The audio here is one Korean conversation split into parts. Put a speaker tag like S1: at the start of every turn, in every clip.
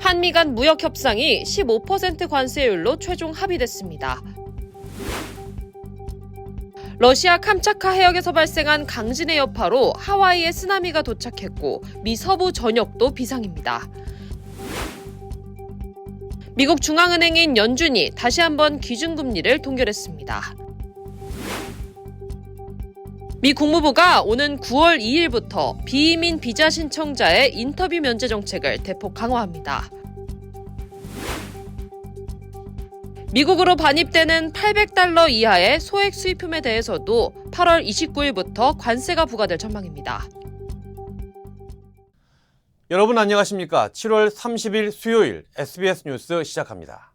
S1: 한미 간 무역 협상이 15% 관세율로 최종 합의됐습니다. 러시아 캄차카 해역에서 발생한 강진의 여파로 하와이에 쓰나미가 도착했고 미 서부 전역도 비상입니다. 미국 중앙은행인 연준이 다시 한번 기준금리를 동결했습니다. 미 국무부가 오는 9월 2일부터 비이민 비자 신청자의 인터뷰 면제 정책을 대폭 강화합니다. 미국으로 반입되는 800달러 이하의 소액 수입품에 대해서도 8월 29일부터 관세가 부과될 전망입니다.
S2: 여러분 안녕하십니까? 7월 30일 수요일 SBS 뉴스 시작합니다.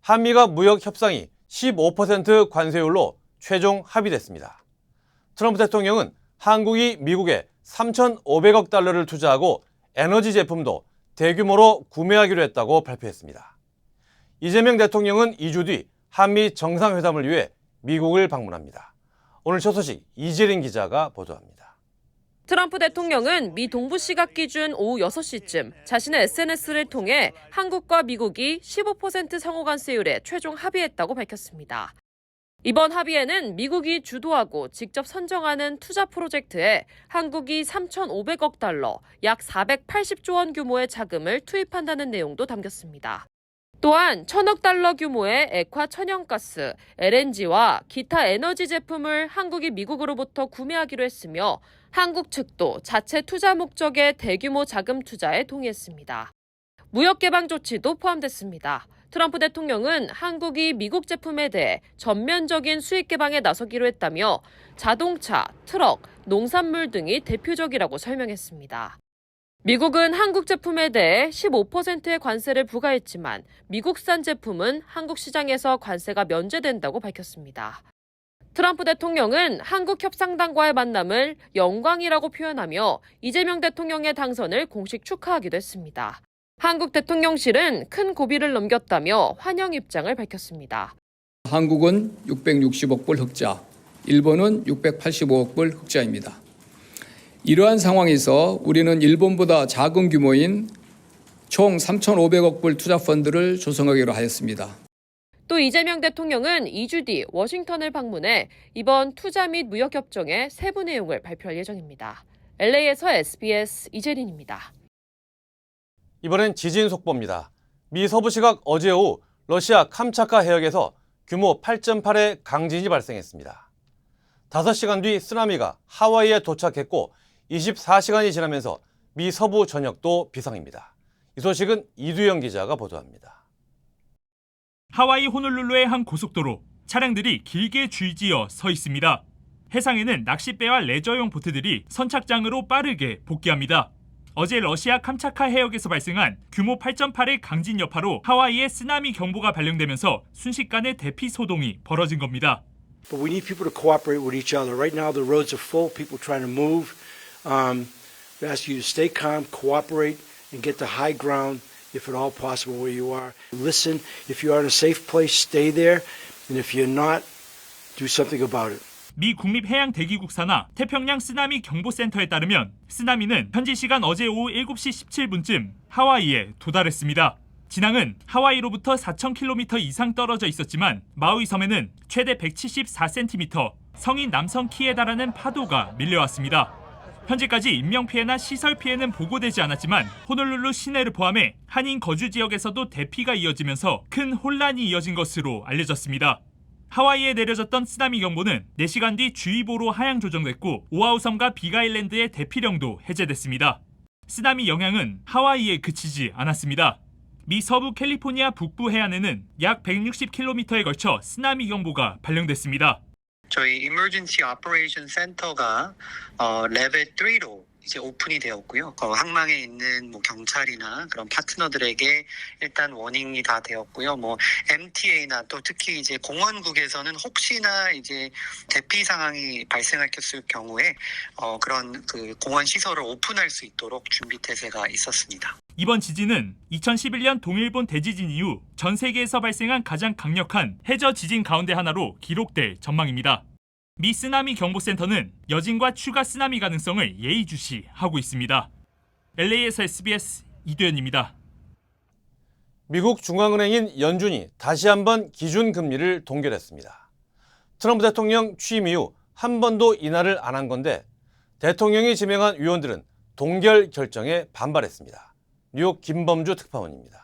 S2: 한미가 무역 협상이 15% 관세율로 최종 합의됐습니다. 트럼프 대통령은 한국이 미국에 3,500억 달러를 투자하고 에너지 제품도 대규모로 구매하기로 했다고 발표했습니다. 이재명 대통령은 2주 뒤 한미 정상회담을 위해 미국을 방문합니다. 오늘 첫 소식 이재린 기자가 보도합니다.
S1: 트럼프 대통령은 미 동부 시각 기준 오후 6시쯤 자신의 SNS를 통해 한국과 미국이 15% 상호 관세율에 최종 합의했다고 밝혔습니다. 이번 합의에는 미국이 주도하고 직접 선정하는 투자 프로젝트에 한국이 3,500억 달러, 약 480조 원 규모의 자금을 투입한다는 내용도 담겼습니다. 또한 천억 달러 규모의 액화 천연가스, LNG와 기타 에너지 제품을 한국이 미국으로부터 구매하기로 했으며 한국 측도 자체 투자 목적의 대규모 자금 투자에 동의했습니다. 무역 개방 조치도 포함됐습니다. 트럼프 대통령은 한국이 미국 제품에 대해 전면적인 수입 개방에 나서기로 했다며 자동차, 트럭, 농산물 등이 대표적이라고 설명했습니다. 미국은 한국 제품에 대해 15%의 관세를 부과했지만 미국산 제품은 한국 시장에서 관세가 면제된다고 밝혔습니다. 트럼프 대통령은 한국 협상단과의 만남을 영광이라고 표현하며 이재명 대통령의 당선을 공식 축하하기도 했습니다. 한국 대통령실은 큰 고비를 넘겼다며 환영 입장을 밝혔습니다.
S3: 한국은 660억 불 흑자, 일본은 685억 불 흑자입니다. 이러한 상황에서 우리는 일본보다 작은 규모인 총 3,500억 불 투자 펀드를 조성하기로 하였습니다.
S1: 또 이재명 대통령은 2주 뒤 워싱턴을 방문해 이번 투자 및 무역 협정의 세부 내용을 발표할 예정입니다. LA에서 SBS 이재린입니다.
S2: 이번엔 지진 속보입니다. 미 서부 시각 어제 오후 러시아 캄차카 해역에서 규모 8.8의 강진이 발생했습니다. 5시간 뒤 쓰나미가 하와이에 도착했고 24시간이 지나면서 미 서부 전역도 비상입니다. 이 소식은 이두영 기자가 보도합니다.
S4: 하와이 호놀룰루의 한 고속도로 차량들이 길게 줄지어 서 있습니다. 해상에는 낚싯배와 레저용 보트들이 선착장으로 빠르게 복귀합니다. 어제 러시아 캄차카 해역에서 발생한 규모 8.8의 강진 여파로 하와이에 쓰나미 경보가 발령되면서 순식간에 대피 소동이 벌어진 겁니다.
S5: But we need people to cooperate with each other. Right now, the roads are full, people trying to move. Um, we ask you to stay calm, cooperate, and get to high ground if at all possible where you are. Listen, if you are in a safe place, stay there. And if you're not, do something about it.
S4: 미 국립해양대기국 산하 태평양 쓰나미 경보센터에 따르면 쓰나미는 현지 시간 어제 오후 7시 17분쯤 하와이에 도달했습니다. 진앙은 하와이로부터 4,000km 이상 떨어져 있었지만 마우이 섬에는 최대 174cm, 성인 남성 키에 달하는 파도가 밀려왔습니다. 현재까지 인명피해나 시설 피해는 보고되지 않았지만 호놀룰루 시내를 포함해 한인 거주 지역에서도 대피가 이어지면서 큰 혼란이 이어진 것으로 알려졌습니다. 하와이에 내려졌던 쓰나미 경보는 4시간 뒤 주의보로 하향 조정됐고 오아우 섬과 비가일랜드의 대피령도 해제됐습니다. 쓰나미 영향은 하와이에 그치지 않았습니다. 미 서부 캘리포니아 북부 해안에는 약 160km에 걸쳐 쓰나미 경보가 발령됐습니다.
S6: 저희 Emergency Operation Center가 어, 레벨 3로 이제 오픈이 되었고요. 어, 항망에 있는 뭐 경찰이나 그런 파트너들에게 일단 워닝이 다 되었고요. 뭐 MTA나 또 특히 이제 공원국에서는 혹시나 이제 대피 상황이 발생했을 경우에 어, 그런 그 공원 시설을 오픈할 수 있도록 준비 태세가 있었습니다.
S4: 이번 지진은 2011년 동일본 대지진 이후 전 세계에서 발생한 가장 강력한 해저 지진 가운데 하나로 기록될 전망입니다. 미 쓰나미 경보센터는 여진과 추가 쓰나미 가능성을 예의주시하고 있습니다. LA에서 SBS 이도현입니다.
S2: 미국 중앙은행인 연준이 다시 한번 기준 금리를 동결했습니다. 트럼프 대통령 취임 이후 한 번도 인하를 안 한 건데 대통령이 지명한 위원들은 동결 결정에 반발했습니다. 뉴욕 김범주 특파원입니다.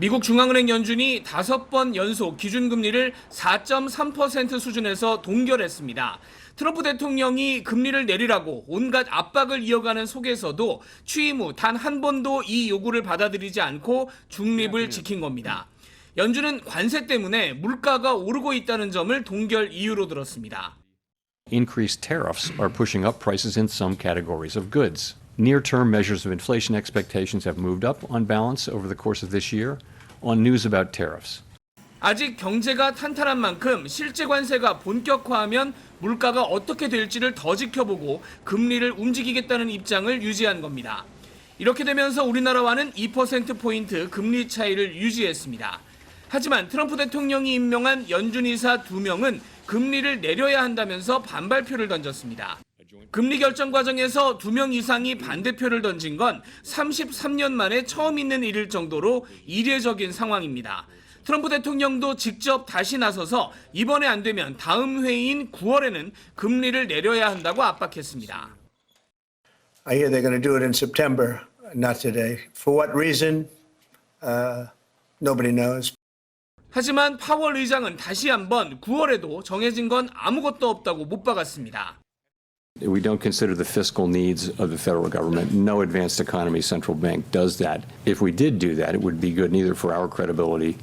S3: 미국 중앙은행 연준이 다섯 번 연속 기준금리를 4.3% 수준에서 동결했습니다. 트럼프 대통령이 금리를 내리라고 온갖 압박을 이어가는 속에서도 취임 후 단 한 번도 이 요구를 받아들이지 않고 중립을 지킨 겁니다. 연준은 관세 때문에 물가가 오르고 있다는 점을 동결 이유로 들었습니다.
S7: Increased tariffs are pushing up prices in some categories of goods. Near term measures of inflation expectations have moved up on balance over the course of this year on news about tariffs.
S3: 아직 경제가 탄탄한 만큼 실제 관세가 본격화하면 물가가 어떻게 될지를 더 지켜보고 금리를 움직이겠다는 입장을 유지한 겁니다. 이렇게 되면서 우리나라와는 2%포인트 금리 차이를 유지했습니다. 하지만 트럼프 대통령이 임명한 연준 이사 2명은 금리를 내려야 한다면서 반발표를 던졌습니다. 금리 결정 과정에서 2명 이상이 반대표를 던진 건 33년 만에 처음 있는 일일 정도로 이례적인 상황입니다. 트럼프 대통령도 직접 다시 나서서 이번에 안 되면 다음 회의인 9월에는 금리를 내려야 한다고 압박했습니다.
S8: I hear they're going to do it in September, not today. For what reason? Uh, nobody knows.
S3: 하지만 파월 의장은 다시 한번 9월에도 정해진 건 아무것도 없다고 못 박았습니다.
S7: We don't consider the fiscal needs of the federal government. No advanced economy central bank does that. If we did do that, it would be good neither for our credibility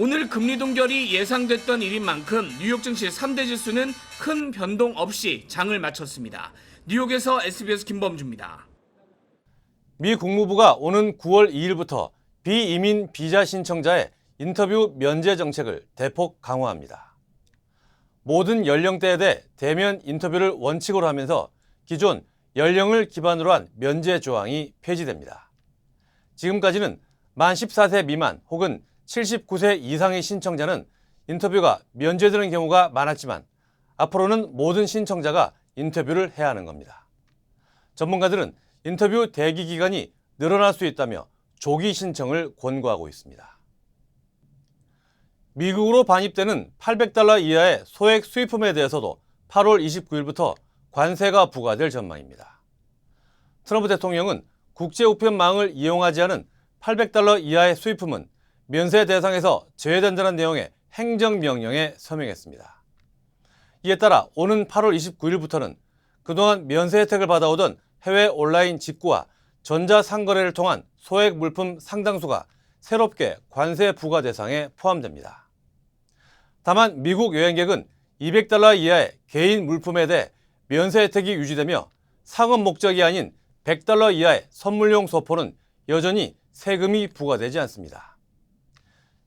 S3: 오늘 금리 동결이 예상됐던 일인 만큼 뉴욕 증시 3대 지수는 큰 변동 없이 장을 마쳤습니다. 뉴욕에서 SBS 김범주입니다.
S2: 미 국무부가 오는 9월 2일부터 비이민 비자 신청자의 인터뷰 면제 정책을 대폭 강화합니다. 모든 연령대에 대해 대면 인터뷰를 원칙으로 하면서 기존 연령을 기반으로 한 면제 조항이 폐지됩니다. 지금까지는 만 14세 미만 혹은 79세 이상의 신청자는 인터뷰가 면제되는 경우가 많았지만 앞으로는 모든 신청자가 인터뷰를 해야 하는 겁니다. 전문가들은 인터뷰 대기 기간이 늘어날 수 있다며 조기 신청을 권고하고 있습니다. 미국으로 반입되는 800달러 이하의 소액 수입품에 대해서도 8월 29일부터 관세가 부과될 전망입니다. 트럼프 대통령은 국제 우편망을 이용하지 않은 800달러 이하의 수입품은 면세 대상에서 제외된다는 내용의 행정명령에 서명했습니다. 이에 따라 오는 8월 29일부터는 그동안 면세 혜택을 받아오던 해외 온라인 직구와 전자상거래를 통한 소액 물품 상당수가 새롭게 관세 부과 대상에 포함됩니다. 다만 미국 여행객은 200달러 이하의 개인 물품에 대해 면세 혜택이 유지되며 상업 목적이 아닌 100달러 이하의 선물용 소포는 여전히 세금이 부과되지 않습니다.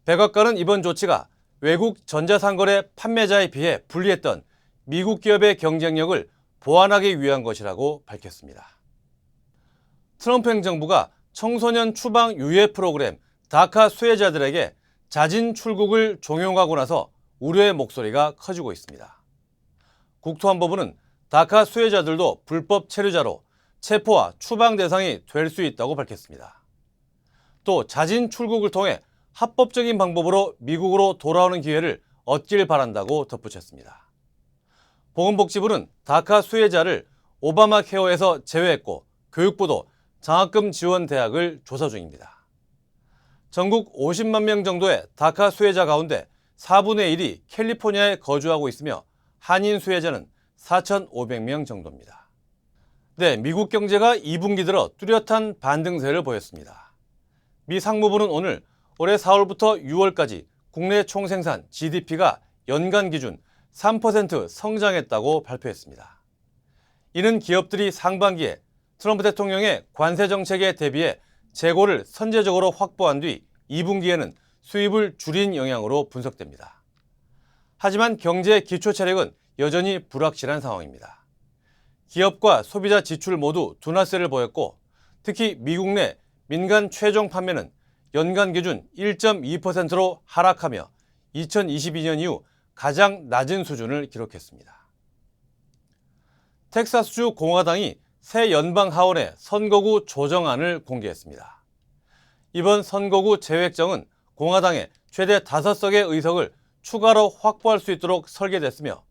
S2: 백악관은 이번 조치가 외국 전자상거래 판매자에 비해 불리했던 미국 기업의 경쟁력을 보완하기 위한 것이라고 밝혔습니다. 트럼프 행정부가 청소년 추방 유예 프로그램 다카 수혜자들에게 자진 출국을 종용하고 나서 우려의 목소리가 커지고 있습니다. 국토안보부는 다카 수혜자들도 불법 체류자로 체포와 추방 대상이 될 수 있다고 밝혔습니다. 또 자진 출국을 통해 합법적인 방법으로 미국으로 돌아오는 기회를 얻길 바란다고 덧붙였습니다. 보건복지부는 다카 수혜자를 오바마 케어에서 제외했고 교육부도 장학금 지원 대학을 조사 중입니다. 전국 50만 명 정도의 다카 수혜자 가운데 4분의 1이 캘리포니아에 거주하고 있으며 한인 수혜자는 4,500명 정도입니다. 네, 미국 경제가 2분기 들어 뚜렷한 반등세를 보였습니다. 미 상무부는 오늘 올해 4월부터 6월까지 국내 총생산 GDP가 연간 기준 3% 성장했다고 발표했습니다. 이는 기업들이 상반기에 트럼프 대통령의 관세 정책에 대비해 재고를 선제적으로 확보한 뒤 2분기에는 수입을 줄인 영향으로 분석됩니다. 하지만 경제 기초 체력은 여전히 불확실한 상황입니다. 기업과 소비자 지출 모두 둔화세를 보였고 특히 미국 내 민간 최종 판매는 연간 기준 1.2%로 하락하며 2022년 이후 가장 낮은 수준을 기록했습니다. 텍사스주 공화당이 새 연방 하원의 선거구 조정안을 공개했습니다. 이번 선거구 재획정은 공화당의 최대 5석의 의석을 추가로 확보할 수 있도록 설계됐으며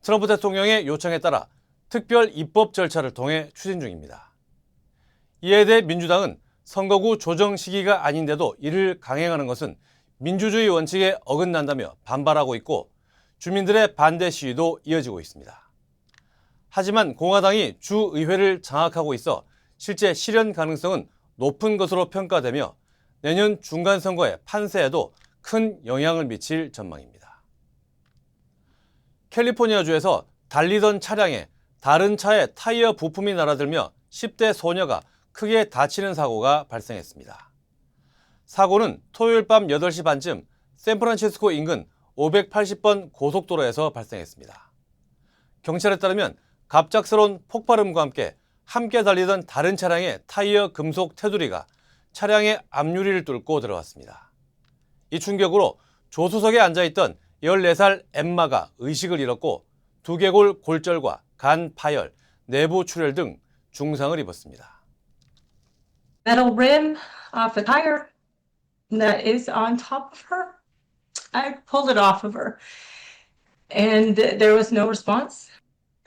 S2: 트럼프 대통령의 요청에 따라 특별 입법 절차를 통해 추진 중입니다. 이에 대해 민주당은 선거구 조정 시기가 아닌데도 이를 강행하는 것은 민주주의 원칙에 어긋난다며 반발하고 있고 주민들의 반대 시위도 이어지고 있습니다. 하지만 공화당이 주의회를 장악하고 있어 실제 실현 가능성은 높은 것으로 평가되며 내년 중간선거의 판세에도 큰 영향을 미칠 전망입니다. 캘리포니아주에서 달리던 차량에 다른 차의 타이어 부품이 날아들며 10대 소녀가 크게 다치는 사고가 발생했습니다. 사고는 토요일 밤 8시 반쯤 샌프란시스코 인근 580번 고속도로에서 발생했습니다. 경찰에 따르면 갑작스러운 폭발음과 함께 함께 달리던 다른 차량의 타이어 금속 테두리가 차량의 앞유리를 뚫고 들어왔습니다. 이 충격으로 조수석에 앉아있던 14살 엠마가 의식을 잃었고 두개골 골절과 간 파열, 내부 출혈 등 중상을 입었습니다.
S9: metal rim off a tire that is on top of her. I pulled it off of her and there was no response.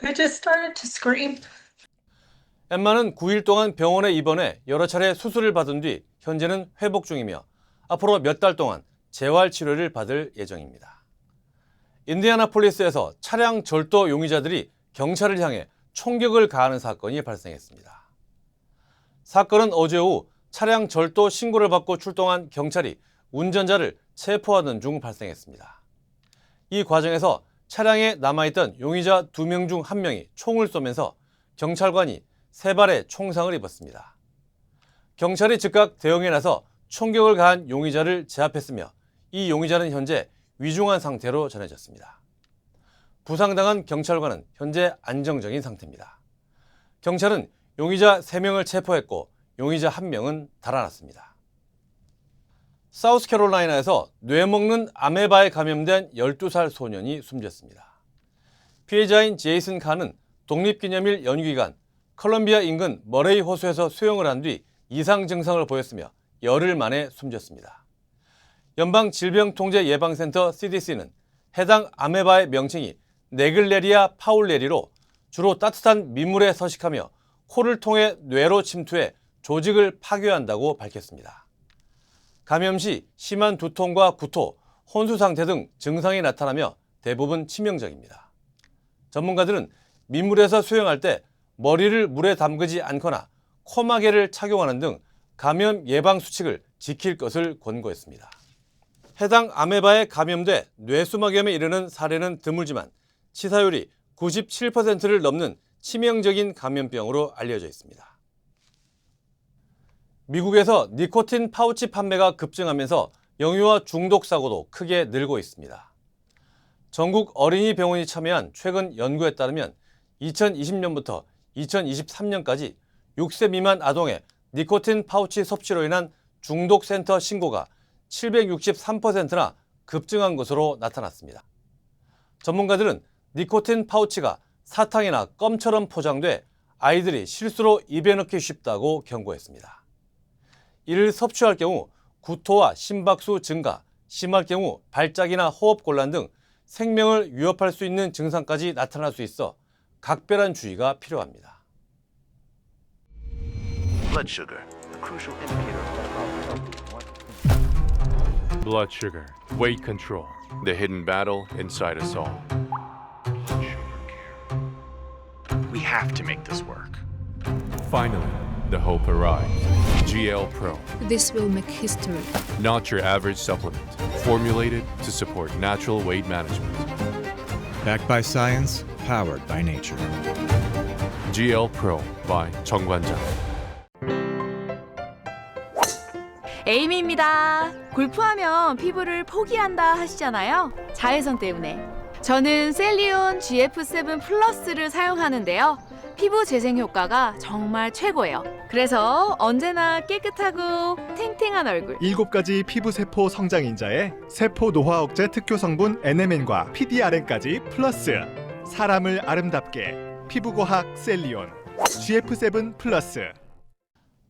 S9: I just started to scream.
S2: 엠마는 9일 동안 병원에 입원해 여러 차례 수술을 받은 뒤 현재는 회복 중이며 앞으로 몇 달 동안 재활 치료를 받을 예정입니다. 인디아나폴리스에서 차량 절도 용의자들이 경찰을 향해 총격을 가하는 사건이 발생했습니다. 사건은 어제 오후 차량 절도 신고를 받고 출동한 경찰이 운전자를 체포하던 중 발생했습니다. 이 과정에서 차량에 남아있던 용의자 두명중한 명이 총을 쏘면서 경찰관이 세 발의 총상을 입었습니다. 경찰이 즉각 대응에 나서 총격을 가한 용의자를 제압했으며 이 용의자는 현재 위중한 상태로 전해졌습니다. 부상당한 경찰관은 현재 안정적인 상태입니다. 경찰은 용의자 3명을 체포했고 용의자 1명은 달아났습니다. 사우스캐롤라이나에서 뇌먹는 아메바에 감염된 12살 소년이 숨졌습니다. 피해자인 제이슨 칸은 독립기념일 연휴 기간 컬럼비아 인근 머레이 호수에서 수영을 한 뒤 이상 증상을 보였으며 열흘 만에 숨졌습니다. 연방 질병통제예방센터 CDC는 해당 아메바의 명칭이 네글레리아 파울레리로 주로 따뜻한 민물에 서식하며 코를 통해 뇌로 침투해 조직을 파괴한다고 밝혔습니다. 감염 시 심한 두통과 구토, 혼수 상태 등 증상이 나타나며 대부분 치명적입니다. 전문가들은 민물에서 수영할 때 머리를 물에 담그지 않거나 코마개를 착용하는 등 감염 예방 수칙을 지킬 것을 권고했습니다. 해당 아메바에 감염돼 뇌수막염에 이르는 사례는 드물지만 치사율이 97%를 넘는 치명적인 감염병으로 알려져 있습니다. 미국에서 니코틴 파우치 판매가 급증하면서 영유아 중독 사고도 크게 늘고 있습니다. 전국 어린이 병원이 참여한 최근 연구에 따르면 2020년부터 2023년까지 6세 미만 아동의 니코틴 파우치 섭취로 인한 중독 센터 신고가 763%나 급증한 것으로 나타났습니다. 전문가들은 니코틴 파우치가 사탕이나 껌처럼 포장돼 아이들이 실수로 입에 넣기 쉽다고 경고했습니다. 이를 섭취할 경우 구토와 심박수 증가, 심할 경우 발작이나 호흡 곤란 등 생명을 위협할 수 있는 증상까지 나타날 수 있어 각별한 주의가 필요합니다.
S10: blood sugar, a crucial indicator of
S11: Blood sugar, weight control, the hidden battle inside us all.
S10: We have to make this work.
S11: Finally, the hope arrives. GL Pro,
S12: This will make history.
S11: not your average supplement, formulated to support natural weight management.
S13: Backed by science, powered by nature.
S11: GL Pro by 정관장.
S14: 에이미입니다. 골프하면 피부를 포기한다 하시잖아요. 자외선 때문에. 저는 셀리온 GF7 플러스를 사용하는데요. 피부 재생 효과가 정말 최고예요. 그래서 언제나 깨끗하고 탱탱한 얼굴.
S15: 일곱 가지 피부 세포 성장 인자에 세포 노화 억제 특효 성분 NMN과 PDRN까지 플러스 사람을 아름답게 피부과학 셀리온 GF7 플러스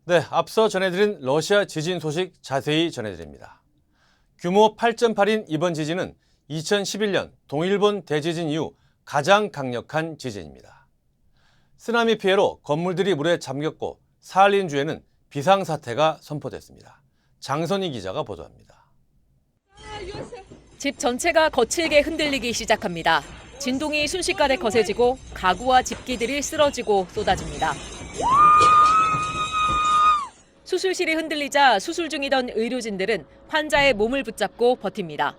S2: 네, 앞서 전해드린 러시아 지진 소식 자세히 전해드립니다. 규모 8.8인 이번 지진은 2011년 동일본 대지진 이후 가장 강력한 지진입니다. 쓰나미 피해로 건물들이 물에 잠겼고 사할린주에는 비상사태가 선포됐습니다. 장선희 기자가 보도합니다.
S16: 집 전체가 거칠게 흔들리기 시작합니다. 진동이 순식간에 거세지고 가구와 집기들이 쓰러지고 쏟아집니다. 수술실이 흔들리자 수술 중이던 의료진들은 환자의 몸을 붙잡고 버팁니다.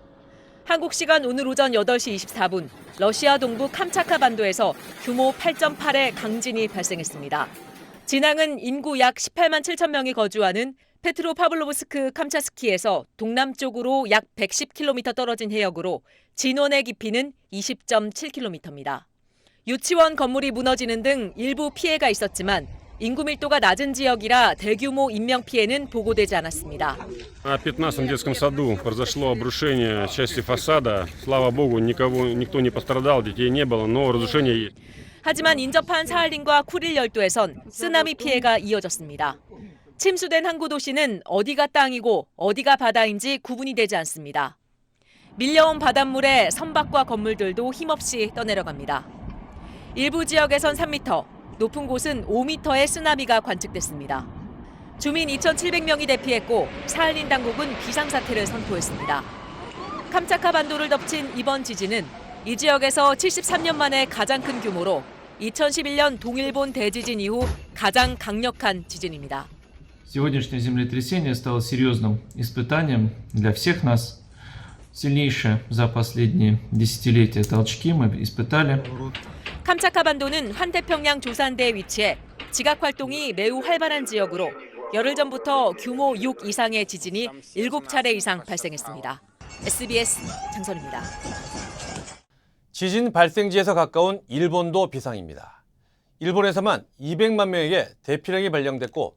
S16: 한국 시간 오늘 오전 8시 24분 러시아 동부 캄차카 반도에서 규모 8.8의 강진이 발생했습니다. 진앙은 인구 약 18만 7천 명이 거주하는 페트로파블로브스크 캄차스키에서 동남쪽으로 약 110km 떨어진 해역으로 진원의 깊이는 20.7km입니다. 유치원 건물이 무너지는 등 일부 피해가 있었지만 인구 밀도가 낮은 지역이라 대규모 인명 피해는 보고되지 않았습니다.
S12: На 15-м детском саду произошло обрушение части фасада. Слава богу, никого, никто не пострадал, детей не было, но разрушение есть.
S16: 하지만 인접한 사할린과 쿠릴 열도에선 쓰나미 피해가 이어졌습니다. 침수된 항구 도시는 어디가 땅이고 어디가 바다인지 구분이 되지 않습니다. 밀려온 바닷물에 선박과 건물들도 힘없이 떠내려갑니다. 일부 지역에선 3m, 높은 곳은 5m의 쓰나미가 관측됐습니다. 주민 2,700명이 대피했고 사할린 당국은 비상사태를 선포했습니다. 캄차카 반도를 덮친 이번 지진은 이 지역에서 73년 만에 가장 큰 규모로 2011년 동일본 대지진 이후 가장 강력한 지진입니다.
S17: Сегодняшнее землетрясение стало серьезным испытанием для всех нас. Сильнейшие за последние десятилетия толчки мы испытали.
S16: 캄차카 반도는 환태평양 조산대에 위치해 지각 활동이 매우 활발한 지역으로 열흘 전부터 규모 6 이상의 지진이 7차례 이상 발생했습니다. SBS 장선입니다.
S2: 지진 발생지에서 가까운 일본도 비상입니다. 일본에서만 200만 명에게 대피령이 발령됐고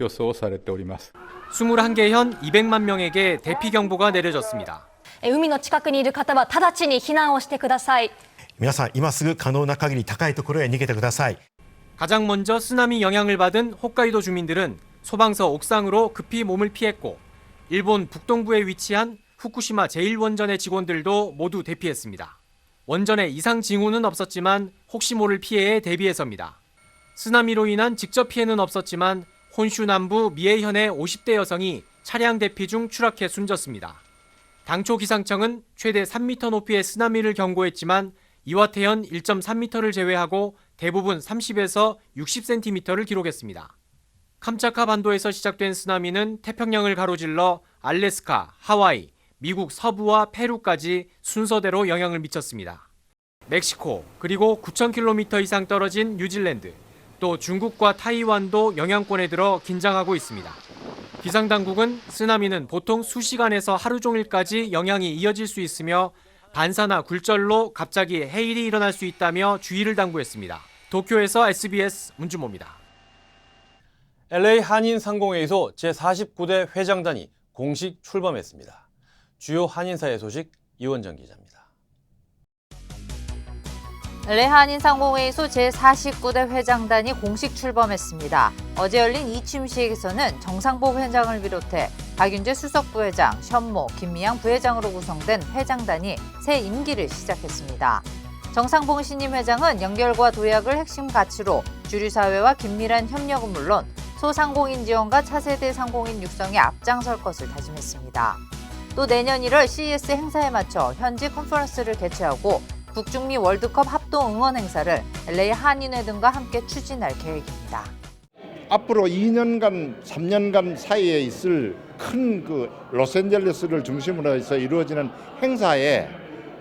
S18: 予想されております。
S19: 21개 현 200만 명에게 대피 경보가 내려졌습니다.
S20: 海の近くにいる方は直ちに避難をしてください。
S21: 皆さん今すぐ可能な限り高いところへ逃げてください。
S19: 가장 먼저 쓰나미 영향을 받은 홋카이도 주민들은 소방서 옥상으로 급히 몸을 피했고 일본 북동부에 위치한 후쿠시마 제1원전의 직원들도 모두 대피했습니다. 원전에 이상 징후는 없었지만 혹시 모를 피해에 대비해서입니다. 쓰나미로 인한 직접 피해는 없었지만 혼슈 남부 미에현의 50대 여성이 차량 대피 중 추락해 숨졌습니다. 당초 기상청은 최대 3m 높이의 쓰나미를 경고했지만 이와테현 1.3m를 제외하고 대부분 30에서 60cm를 기록했습니다. 캄차카 반도에서 시작된 쓰나미는 태평양을 가로질러 알래스카, 하와이, 미국 서부와 페루까지 순서대로 영향을 미쳤습니다. 멕시코, 그리고 9,000km 이상 떨어진 뉴질랜드, 또 중국과 타이완도 영향권에 들어 긴장하고 있습니다. 기상당국은 쓰나미는 보통 수시간에서 하루 종일까지 영향이 이어질 수 있으며 반사나 굴절로 갑자기 해일이 일어날 수 있다며 주의를 당부했습니다. 도쿄에서 SBS 문주모입니다.
S2: LA 한인 상공회의소 제49대 회장단이 공식 출범했습니다. 주요 한인사회 소식 이원정 기자입니다.
S22: 레한인 상공회의소 제49대 회장단이 공식 출범했습니다. 어제 열린 이 취임식에서는 정상복 회장을 비롯해 박윤재 수석부회장, 현모, 김미양 부회장으로 구성된 회장단이 새 임기를 시작했습니다. 정상봉 신임 회장은 연결과 도약을 핵심 가치로 주류사회와 긴밀한 협력은 물론 소상공인 지원과 차세대 상공인 육성에 앞장설 것을 다짐했습니다. 또 내년 1월 CES 행사에 맞춰 현지 컨퍼런스를 개최하고 북중미 월드컵 합동 응원 행사를 LA 한인회 등과 함께 추진할 계획입니다.
S23: 앞으로 2년간, 3년간 사이에 있을 큰 그 로스앤젤레스를 중심으로 해서 이루어지는 행사에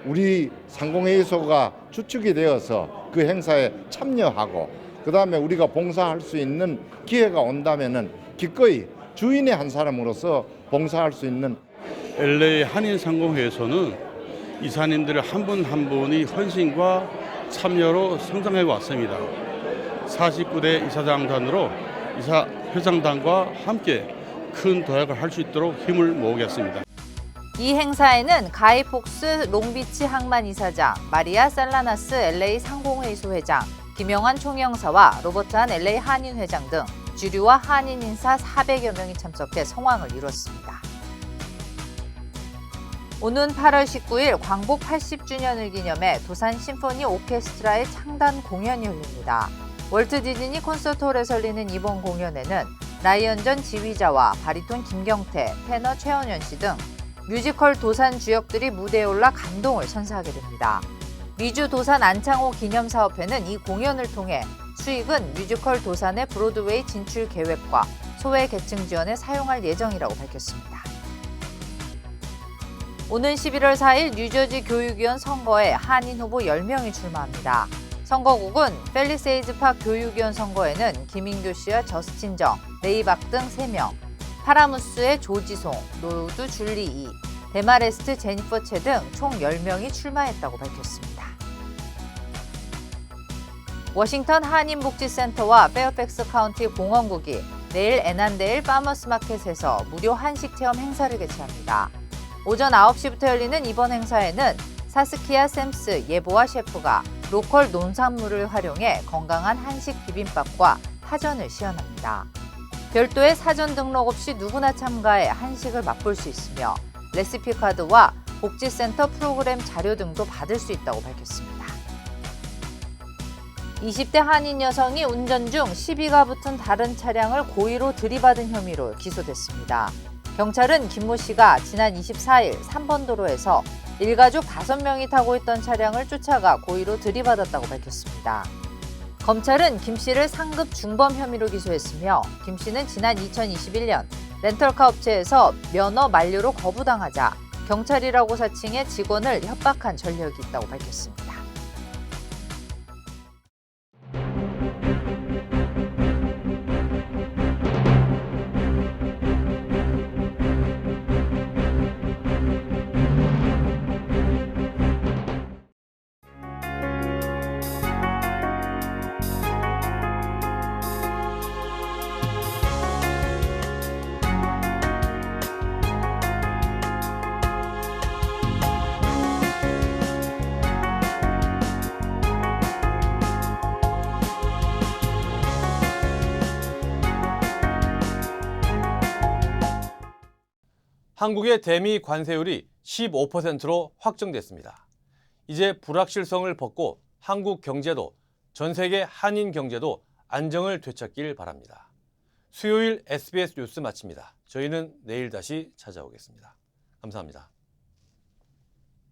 S23: 우리 상공회의소가 주축이 되어서 그 행사에 참여하고 그 다음에 우리가 봉사할 수 있는 기회가 온다면은 기꺼이 주인의 한 사람으로서 봉사할 수 있는
S24: LA 한인 상공회에서는 이사님들의 한분 한 분이 헌신과 참여로 성장해 왔습니다. 49대 이사장단으로 이사 회장단과 함께 큰 도약을 할 수 있도록 힘을 모으겠습니다.
S22: 이 행사에는 가이 폭스 롱비치 항만 이사장, 마리아 살라나스 LA 상공회의소 회장, 김영환 총영사와 로버트한 LA 한인 회장 등 주류와 한인 인사 400여 명이 참석해 성황을 이뤘습니다. 오는 8월 19일 광복 80주년을 기념해 도산 심포니 오케스트라의 창단 공연이 열립니다. 월트 디즈니 콘서트홀에서 열리는 이번 공연에는 라이언전 지휘자와 바리톤 김경태, 테너 최원현 씨 등 뮤지컬 도산 주역들이 무대에 올라 감동을 선사하게 됩니다. 미주 도산 안창호 기념사업회는 이 공연을 통해 수익은 뮤지컬 도산의 브로드웨이 진출 계획과 소외 계층 지원에 사용할 예정이라고 밝혔습니다. 오는 11월 4일 뉴저지 교육위원 선거에 한인 후보 10명이 출마합니다. 선거국은 펠리세이즈 팍 교육위원 선거에는 김인교 씨와 저스틴 정, 레이박 등 3명, 파라무스의 조지송, 노우드 줄리 이, 데마레스트 제니퍼 채 등 총 10명이 출마했다고 밝혔습니다. 워싱턴 한인복지센터와 페어팩스 카운티 공원국이 내일 애난데일 파머스 마켓에서 무료 한식 체험 행사를 개최합니다. 오전 9시부터 열리는 이번 행사에는 사스키아 샘스 예보아 셰프가 로컬 농산물을 활용해 건강한 한식 비빔밥과 파전을 시연합니다. 별도의 사전 등록 없이 누구나 참가해 한식을 맛볼 수 있으며 레시피 카드와 복지센터 프로그램 자료 등도 받을 수 있다고 밝혔습니다. 20대 한인 여성이 운전 중 시비가 붙은 다른 차량을 고의로 들이받은 혐의로 기소됐습니다. 경찰은 김모 씨가 지난 24일 3번 도로에서 일가족 5명이 타고 있던 차량을 쫓아가 고의로 들이받았다고 밝혔습니다. 검찰은 김 씨를 상급 중범 혐의로 기소했으며 김 씨는 지난 2021년 렌털카 업체에서 면허 만료로 거부당하자 경찰이라고 사칭해 직원을 협박한 전력이 있다고 밝혔습니다.
S2: 한국의 대미 관세율이 15%로 확정됐습니다. 이제 불확실성을 벗고 한국 경제도 전 세계 한인 경제도 안정을 되찾길 바랍니다. 수요일 SBS 뉴스 마칩니다. 저희는 내일 다시 찾아오겠습니다. 감사합니다.